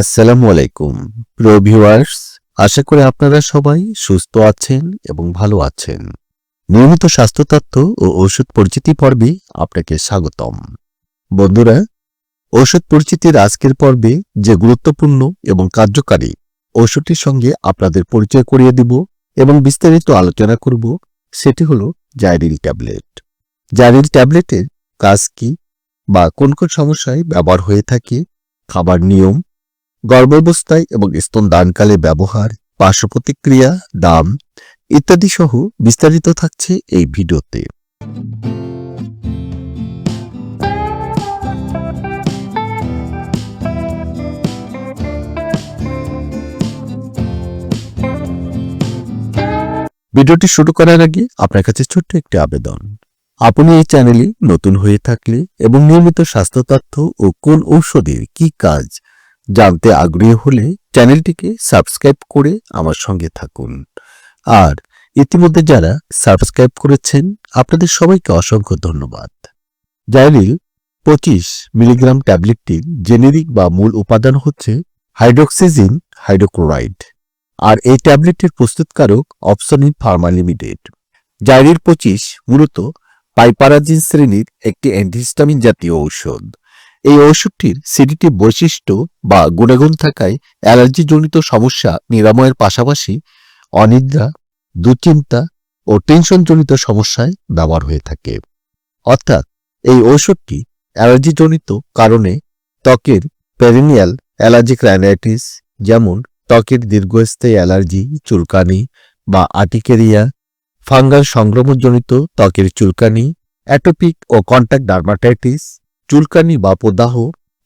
আসসালামু আলাইকুম। প্রিয় ভিউয়ার্স, আশা করি আপনারা সবাই সুস্থ আছেন এবং ভালো আছেন। নিয়মিত স্বাস্থ্যতত্ত্ব ও ওষুধ পরিচিতি পর্বে আপনাকে স্বাগতম। বন্ধুরা, ওষুধ পরিচিতির আজকের পর্বে যে গুরুত্বপূর্ণ এবং কার্যকারী ওষুধটির সঙ্গে আপনাদের পরিচয় করিয়ে দিব এবং বিস্তারিত আলোচনা করব, সেটি হলো জাইরিল ট্যাবলেট। জাইরিল ট্যাবলেটের কাজ কি বা কোন কোন সমস্যায় ব্যবহার হয়ে থাকে, খাবার নিয়ম গর্ভাবস্থায় এবং স্তন দানকালে ব্যবহার পার্শ্ব প্রতিক্রিয়া দাম ইত্যাদি সহ বিস্তারিত থাকছে এই ভিডিওতে। ভিডিওটি শুরু করার আগে আপনার কাছে ছোট্ট একটি আবেদন। আপনি এই চ্যানেলে নতুন হয়ে থাকলে এবং নিয়মিত স্বাস্থ্য তথ্য ও কোন ঔষধের কি কাজ জানতে আগ্রহী হলে চ্যানেলটিকে সাবস্ক্রাইব করে আমার সঙ্গে থাকুন। আর ইতিমধ্যে যারা সাবস্ক্রাইব করেছেন, আপনাদের সবাইকে অসংখ্য ধন্যবাদ। জাইলিল পঁচিশ মিলিগ্রাম ট্যাবলেটটির জেনেরিক বা মূল উপাদান হচ্ছে হাইড্রোক্সিজিন হাইড্রোক্লোরাইড। আর এই ট্যাবলেটের প্রস্তুতকারক অপসনিন ফার্মা লিমিটেড। জাইরিল পঁচিশ মূলত পাইপারাজিন শ্রেণির একটি অ্যান্টিহিস্টামিন জাতীয় ঔষধ। এই ওষুধটির সিডিটি বৈশিষ্ট্য বা গুণাগুণ থাকায় অ্যালার্জিজনিত সমস্যা নিরাময়ের পাশাপাশি অনিদ্রা, দুশ্চিন্তা ও টেনশনজনিত সমস্যায় ব্যবহার হয়ে থাকে। অর্থাৎ এই ঔষধটি অ্যালার্জিজনিত কারণে ত্বকের পেরিনিয়াল অ্যালার্জিক রাইনাইটিস যেমন ত্বকের দীর্ঘস্থায়ী অ্যালার্জি, চুলকানি বা আটিকেরিয়া ফাঙ্গাল সংক্রমণজনিত ত্বকের চুলকানি, অ্যাটোপিক ও কন্ট্যাক্ট ডার্মাটাইটিস চুলকানি বা প্রদাহ,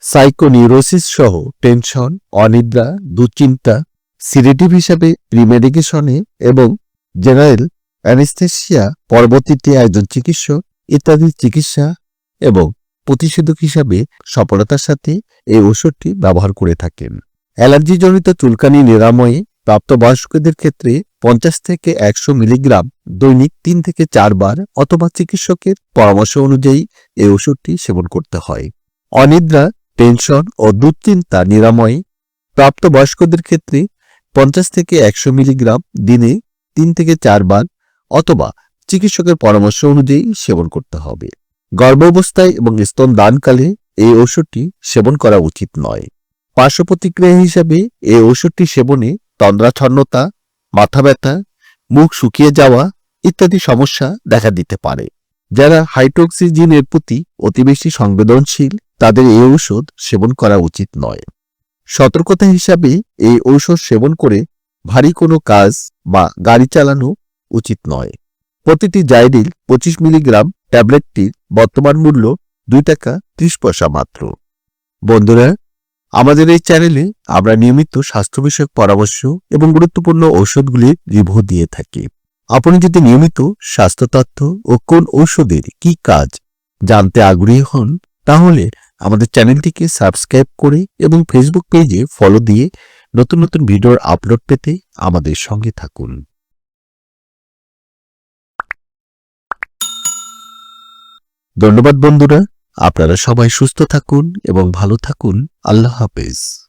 সাইকোনিউরোসিস সহ টেনশন, অনিদ্রা, দুশ্চিন্তা, সিরেটিভ হিসাবে প্রিমেডিকেশনে এবং জেনারেল অ্যানেস্থেসিয়া, পরবর্তীতে একজন চিকিৎসক ইত্যাদি চিকিৎসা এবং প্রতিষেধক হিসাবে সফলতার সাথে এই ওষুধটি ব্যবহার করে থাকেন। অ্যালার্জিজনিত চুলকানি নিরাময়ে প্রাপ্তবয়স্কদের ক্ষেত্রে পঞ্চাশ থেকে একশো মিলিগ্রাম দৈনিক তিন থেকে চারবার অথবা চিকিৎসকের পরামর্শ অনুযায়ী এই ওষুধটি সেবন করতে হয়। অনিদ্রা, টেনশন ও দুশ্চিন্তা নিরাময়ে প্রাপ্তবয়স্কদের ক্ষেত্রে পঞ্চাশ থেকে একশো মিলিগ্রাম দিনে তিন থেকে চারবার অথবা চিকিৎসকের পরামর্শ অনুযায়ী সেবন করতে হবে। গর্ভাবস্থায় এবং স্তন দানকালে এই ওষুধটি সেবন করা উচিত নয়। পার্শ্ব প্রতিক্রিয়া হিসাবে এই ওষুধটি সেবনে তন্দ্রাচ্ছন্নতা মাথা ব্যথা মুখ শুকিয়ে যাওয়া ইত্যাদি সমস্যা দেখা দিতে পারে। যারা হাইড্রোক্সিজিনের প্রতি অতি বেশি সংবেদনশীল, তাদের এই ঔষধ সেবন করা উচিত নয়। সতর্কতা হিসাবে এই ঔষধ সেবন করে ভারী কোনো কাজ বা গাড়ি চালানো উচিত নয়। প্রতিটি জাইডিল পঁচিশ মিলিগ্রাম ট্যাবলেটটির বর্তমান মূল্য দুই টাকা ত্রিশ পয়সা মাত্র। বন্ধুরা আমাদের এই চ্যানেলে আমরা নিয়মিত স্বাস্থ্য বিষয়ক পরামর্শ এবং গুরুত্বপূর্ণ ঔষধগুলির রিভিউ দিয়ে থাকি। আপনি যদি নিয়মিত স্বাস্থ্য তথ্য ও কোন ঔষধের কি কাজ জানতে আগ্রহী হন, তাহলে আমাদের চ্যানেলটিকে সাবস্ক্রাইব করে এবং ফেসবুক পেজে ফলো দিয়ে নতুন নতুন ভিডিওর আপলোড পেতে আমাদের সঙ্গে থাকুন। ধন্যবাদ বন্ধুরা। আপনারা সবাই সুস্থ থাকুন এবং ভালো থাকুন। আল্লাহ হাফেজ।